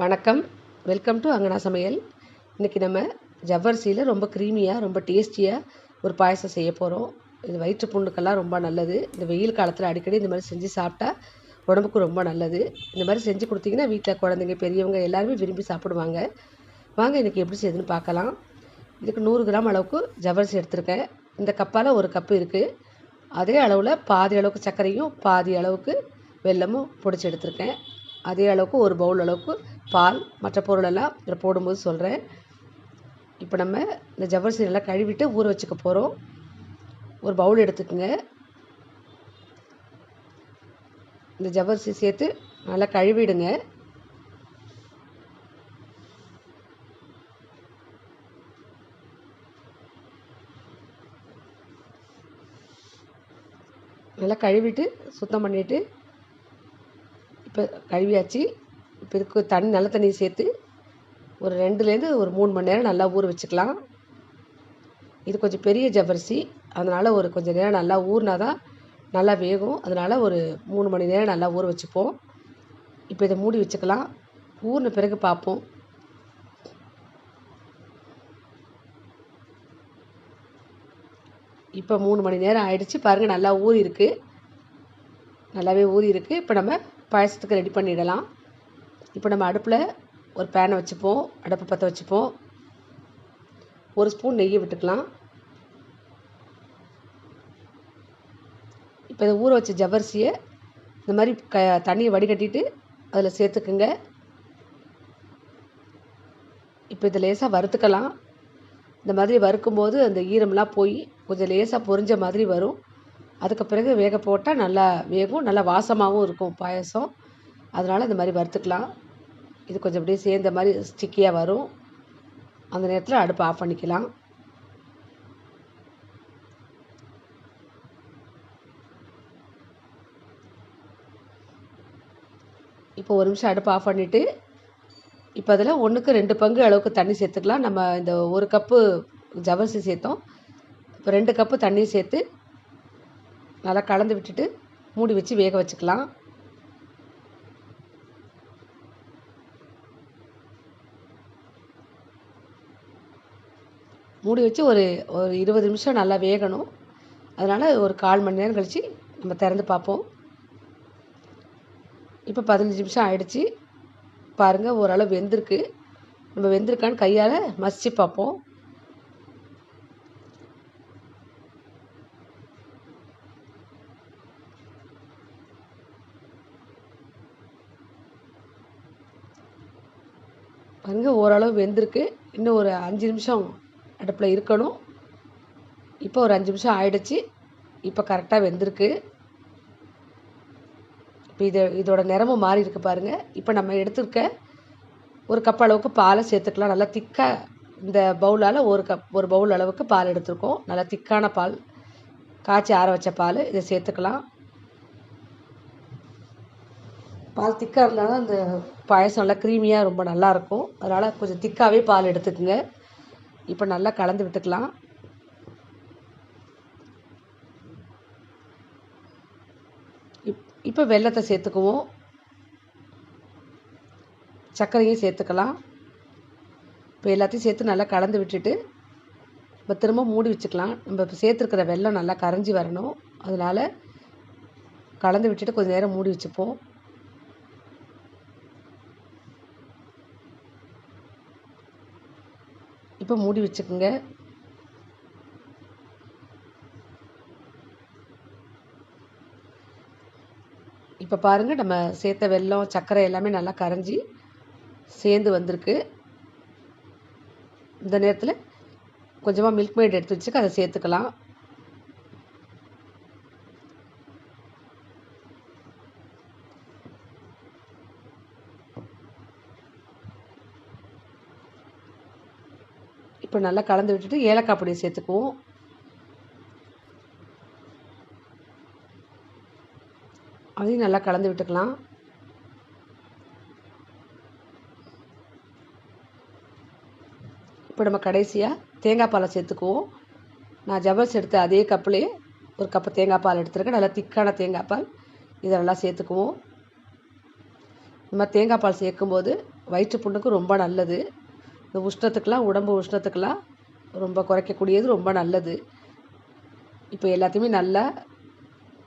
வணக்கம். Welcome to அங்கனா சமையல். இன்றைக்கி நம்ம ஜவ்வரிசியில் ரொம்ப க்ரீமியாக ரொம்ப டேஸ்டியாக ஒரு பாயசம் செய்ய போகிறோம் இது வயிற்று புண்ணுக்கெல்லாம் ரொம்ப நல்லது. இந்த வெயில் காலத்தில் அடிக்கடி இந்த மாதிரி செஞ்சு சாப்பிட்டா உடம்புக்கு ரொம்ப நல்லது. இந்த மாதிரி செஞ்சு கொடுத்தீங்கன்னா வீட்டில் குழந்தைங்க பெரியவங்க எல்லாருமே விரும்பி சாப்பிடுவாங்க. வாங்க இன்றைக்கி எப்படி செய்யுதுன்னு பார்க்கலாம். இதுக்கு நூறு கிராம் அளவுக்கு ஜவ்வரிசி எடுத்திருக்கேன். இந்த கப்பால் ஒரு கப்பு இருக்குது அதே அளவில் பாதி அளவுக்கு சர்க்கரையும் பாதி அளவுக்கு வெல்லமும் பொடிச்சு எடுத்திருக்கேன். அதே அளவுக்கு ஒரு பவுல் அளவுக்கு பால் மற்ற பொருளெல்லாம் இதில் போடும்போது சொல்கிறேன் இப்போ நம்ம இந்த ஜவ்வரிசி நல்லா கழுவிட்டு ஊற வச்சுக்க போகிறோம் ஒரு பவுல் எடுத்துக்கோங்க. இந்த ஜவ்வரிசி சேர்த்து நல்லா கழுவிடுங்க. நல்லா கழுவிட்டு சுத்தம் பண்ணிவிட்டு இப்போ கழுவியாச்சு. இப்போ இதுக்கு தண்ணி நல்ல தண்ணி சேர்த்து ஒரு ரெண்டுலேருந்து ஒரு மூணு மணி நேரம் நல்லா ஊற வச்சுக்கலாம். இது கொஞ்சம் பெரிய ஜவ்வரிசி. அதனால் ஒரு கொஞ்சம் நேரம் நல்லா ஊறினா தான் நல்லா வேகும். அதனால் ஒரு மூணு மணி நேரம் நல்லா ஊற வச்சுப்போம். இப்போ இதை மூடி வச்சுக்கலாம். ஊறின பிறகு பார்ப்போம். இப்போ மூணு மணி நேரம் ஆயிடுச்சு. பாருங்கள் நல்லா ஊறி இருக்குது நல்லாவே ஊறி இருக்குது இப்போ நம்ம பாயசத்துக்கு ரெடி பண்ணிடலாம். இப்போ நம்ம அடுப்பில் ஒரு பேனை வச்சுப்போம் அடுப்பை பற்ற வச்சுப்போம். ஒரு ஸ்பூன் நெய்யை விட்டுக்கலாம். இப்போ இதை ஊற வச்ச ஜவ்வரிசியை இந்த மாதிரி க தண்ணியை வடிகட்டிட்டு அதில் சேர்த்துக்குங்க. இப்போ இதை லேசாக வறுத்துக்கலாம். இந்த மாதிரி வறுக்கும்போது அந்த ஈரம்லாம் போய் கொஞ்சம் லேசாக பொரிஞ்ச மாதிரி வரும். அதுக்கு பிறகு வேக போட்டால் நல்லா வேகும் நல்லா வாசமாகவும் இருக்கும் பாயசம். அதனால் இந்த மாதிரி வறுத்துக்கலாம். இது கொஞ்சம் அப்படியே சேர்ந்த மாதிரி ஸ்டிக்கியாக வரும். அந்த நேரத்தில் அடுப்பு ஆஃப் பண்ணிக்கலாம். இப்போ ஒரு நிமிஷம் அடுப்பு ஆஃப் பண்ணிவிட்டு இப்போ அதில் ஒன்றுக்கு ரெண்டு பங்கு அளவுக்கு தண்ணி சேர்த்துக்கலாம். நம்ம இந்த ஒரு கப்பு ஜவரிசி சேர்த்தோம். இப்போ ரெண்டு கப்பு தண்ணி சேர்த்து நல்லா கலந்து விட்டுட்டு மூடி வச்சு வேக வச்சுக்கலாம். மூடி வச்சு ஒரு ஒரு இருபது நிமிஷம் நல்லா வேகணும். அதனால் ஒரு கால் மணி நேரம் கழித்து நம்ம திறந்து பார்ப்போம். இப்போ பதினஞ்சு நிமிஷம் ஆயிடுச்சு. பாருங்கள் ஓரளவு வெந்திருக்கு. நம்ம வெந்திருக்கான்னு கையால் மசிச்சு பார்ப்போம். பாருங்கள் ஓரளவு வெந்திருக்கு. இன்னும் ஒரு அஞ்சு நிமிஷம் அடுப்பில் இருக்கணும். இப்போ ஒரு அஞ்சு நிமிஷம் ஆயிடுச்சு. இப்போ கரெக்டாக வெந்திருக்கு. இப்போ இது இதோட நிறமும் மாறி இருக்கு பாருங்கள் இப்போ நம்ம எடுத்துருக்க ஒரு கப் அளவுக்கு பாலை சேர்த்துக்கலாம். நல்லா திக்காக இந்த பவுலால் ஒரு கப் ஒரு பவுல் அளவுக்கு பால் எடுத்துருக்கோம். நல்லா திக்கான பால் காய்ச்சி ஆற வச்ச பால் இதை சேர்த்துக்கலாம். பால் திக்காக இருந்தால் தான் பாயசம் நல்லா க்ரீமியாக ரொம்ப நல்லாயிருக்கும் அதனால் கொஞ்சம் திக்காகவே பால் எடுத்துக்கோங்க. இப்போ நல்லா கலந்து விட்டுக்கலாம். இப் இப்போ வெல்லத்தை சேர்த்துக்குவோம். சர்க்கரையும் சேர்த்துக்கலாம். இப்போ எல்லாத்தையும் சேர்த்து நல்லா கலந்து விட்டுட்டு இப்போ திரும்ப மூடி வச்சுக்கலாம். நம்ம இப்போ சேர்த்துருக்கிற வெல்லம் நல்லா கரைஞ்சி வரணும். அதனால் கலந்து விட்டுட்டு கொஞ்சம் நேரம் மூடி வச்சுப்போம். இப்போ மூடி வச்சுக்கோங்க. இப்போ பாருங்கள் நம்ம சேர்த்த வெல்லம் சர்க்கரை எல்லாமே நல்லா கரைஞ்சி சேர்ந்து வந்திருக்கு. இந்த நேரத்தில் கொஞ்சமாக மில்க் மேட் எடுத்து வச்சுக்க அதை சேர்த்துக்கலாம். இப்போ நல்லா கலந்து விட்டுட்டு ஏலக்காய் பொடியை சேர்த்துக்குவோம். அதையும் நல்லா கலந்து விட்டுக்கலாம். இப்போ நம்ம கடைசியாக தேங்காய் பாலை சேர்த்துக்குவோம். நான் ஜபல்ஸ் எடுத்த அதே கப்புலேயே ஒரு கப்பு தேங்காய் பால் எடுத்துருக்கேன். நல்லா திக்கான தேங்காய் பால். இதை நல்லா சேர்த்துக்குவோம். இந்த மாதிரி தேங்காய் பால் சேர்க்கும்போது வயிற்று புண்ணுக்கு ரொம்ப நல்லது. இந்த உஷ்ணத்துக்கெலாம் உடம்பு உஷ்ணத்துக்கெலாம் ரொம்ப குறைக்கக்கூடியது ரொம்ப நல்லது. இப்போ எல்லாத்தையுமே நல்லா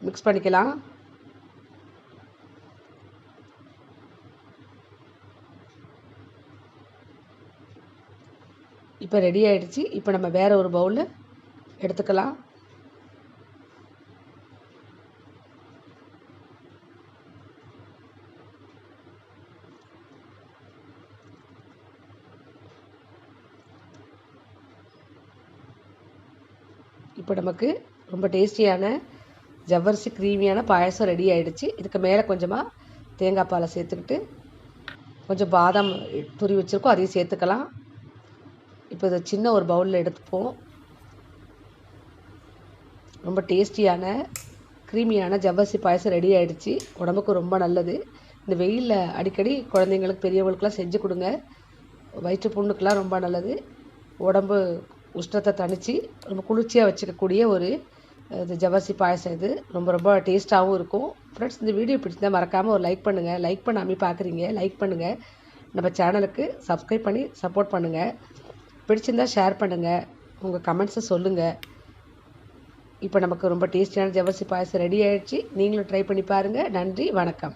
மிக்ஸ் பண்ணிக்கலாம். இப்போ ரெடி ஆகிடுச்சு இப்போ நம்ம வேறு ஒரு பவுலில் எடுத்துக்கலாம். இப்போ நமக்கு ரொம்ப டேஸ்டியான ஜவ்வரிசி க்ரீமியான பாயசம் ரெடி ஆகிடுச்சு இதுக்கு மேலே கொஞ்சமாக தேங்காய் பாலை சேர்த்துக்கிட்டு கொஞ்சம் பாதாம் துரி வச்சுருக்கோம். அதையும் சேர்த்துக்கலாம். இப்போ இதை சின்ன ஒரு பவுலில் எடுத்துப்போம். ரொம்ப டேஸ்டியான க்ரீமியான ஜவ்வரிசி பாயசம் ரெடி ஆகிடுச்சு உடம்புக்கு ரொம்ப நல்லது. இந்த வெயிலில் அடிக்கடி குழந்தைங்களுக்கு பெரியவங்களுக்குலாம் செஞ்சு கொடுங்க. வயிற்று புண்ணுக்கெலாம் ரொம்ப நல்லது. உடம்பு உஷ்ணத்தை தணித்து ரொம்ப குளிர்ச்சியாக வச்சுக்கக்கூடிய ஒரு இது ஜவ்வரிசி பாயசம் இது. ரொம்ப ரொம்ப டேஸ்ட்டாகவும் இருக்கும். ஃப்ரெண்ட்ஸ் இந்த வீடியோ பிடிச்சிருந்தால் மறக்காமல் ஒரு லைக் பண்ணுங்கள் லைக் பண்ணாமல் பார்க்குறீங்க லைக் பண்ணுங்கள் நம்ம சேனலுக்கு சப்ஸ்கிரைப் பண்ணி சப்போர்ட் பண்ணுங்கள் பிடிச்சிருந்தா ஷேர் பண்ணுங்கள் உங்கள் கமெண்ட்ஸை சொல்லுங்கள் இப்போ நமக்கு ரொம்ப டேஸ்டியான ஜவ்வரிசி பாயசம் ரெடி ஆகிடுச்சு நீங்களும் ட்ரை பண்ணி பாருங்கள் நன்றி. வணக்கம்.